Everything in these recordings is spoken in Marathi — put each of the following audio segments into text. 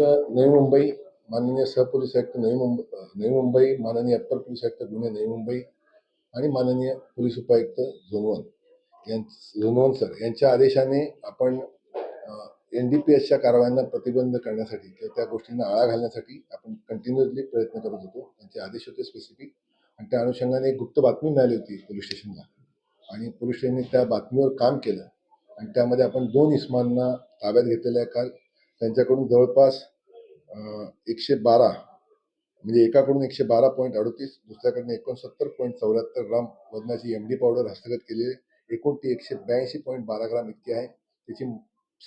नवी मुंबई माननीय सहपोलीस आयुक्त नवी मुंबई नवी मुंबई माननीय अप्पर पोलीस आयुक्त गुन्हे नवी मुंबई आणि माननीय पोलीस उपायुक्त झोनवन यां झोनवन सर यांच्या आदेशाने आपण एन डी पी एसच्या कारवायांना प्रतिबंध करण्यासाठी किंवा त्या गोष्टींना आळा घालण्यासाठी आपण कंटिन्युअसली प्रयत्न करत होतो. त्यांचे आदेश होते स्पेसिफिक आणि त्या अनुषंगाने एक गुप्त बातमी मिळाली होती पोलीस स्टेशनला आणि पोलीस स्टेशनने त्या बातमीवर काम केलं आणि त्यामध्ये आपण दोन इस्मांना ताब्यात घेतलेल्या काल त्यांच्याकडून जवळपास एकशे बारा म्हणजे एकाकडून एकशे बारा पॉईंट अडतीस दुसऱ्याकडून एकोणसत्तर पॉईंट चौऱ्याहत्तर ग्राम वजनाची एम डी पावडर हस्तगत केली आहे. एकूण ती एकशे ब्याऐंशी पॉईंट बारा ग्राम इतकी आहे. त्याची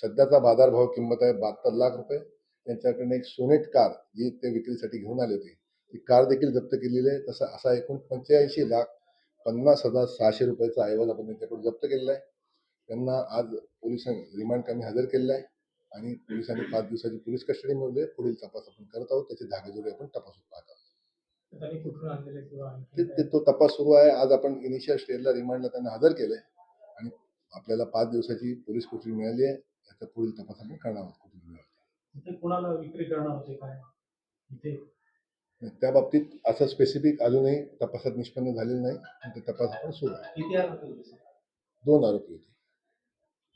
सध्याचा बाजारभाव किंमत आहे बहात्तर लाख रुपये. त्यांच्याकडनं एक सोनेट कार जी ते विक्रीसाठी घेऊन आले होते. ती कार देखील जप्त केलेली आहे. तसा असा एकूण पंच्याऐंशी लाख पन्नास हजार सहाशे रुपयाचा अहवाल आपण त्यांच्याकडून जप्त केलेला आहे. त्यांना आज पोलिसांनी रिमांड कमी हजर केलेला आहे. आणि पोलिसांनी पाच दिवसाची पोलीस कस्टडी मिळवली पुढील तपास आपण करत आहोत. त्याची धागेजोडी आपण तपासून पाहत आहोत. ते ते तो तपास सुरू आहे. आज आपण इनिशियल स्टेजला रिमांडला त्यांना हजर केलंय. आणि आपल्याला पाच दिवसाची पोलीस कोठडी मिळाली आहे. त्याचा पुढील तपास आपण करणार आहोत. कुठे मिळाली इथे कुणाला विक्री करणार होते काय? इथे? त्या बाबतीत असं स्पेसिफिक अजूनही तपासात निष्पन्न झालेलं नाही. आणि ते तपास आपण सुरू आहे. दोन आरोपी होते.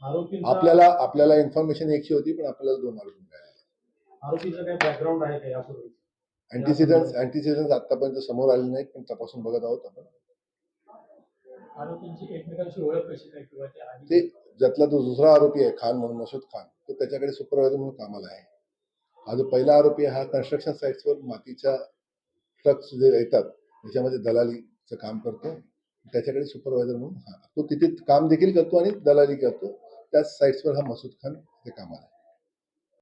आपल्याला आपल्याला इन्फॉर्मेशन एकशे होती पण आपल्याला दोन आरोपी मिळाले. अँटीसिडन्स अँटीसिडन्स आतापर्यंत समोर आले नाहीत पण तपासून बघत आहोत आपण. ते ते ज्यातला जो दुसरा आरोपी आहे खान म्हणून मसूद खान तो त्याच्याकडे सुपरवायझर म्हणून कामाला आहे. हा जो पहिला आरोपी आहे हा कन्स्ट्रक्शन साईट्सवर मातीच्या ट्रक्स जे येतात त्याच्यामध्ये दलालीचं काम करतो त्याच्याकडे सुपरवायझर म्हणून हा तो तिथे काम देखील करतो आणि दलाली करतो. त्याच साईट्सवर हा मसूद खान हे कामाला आहे.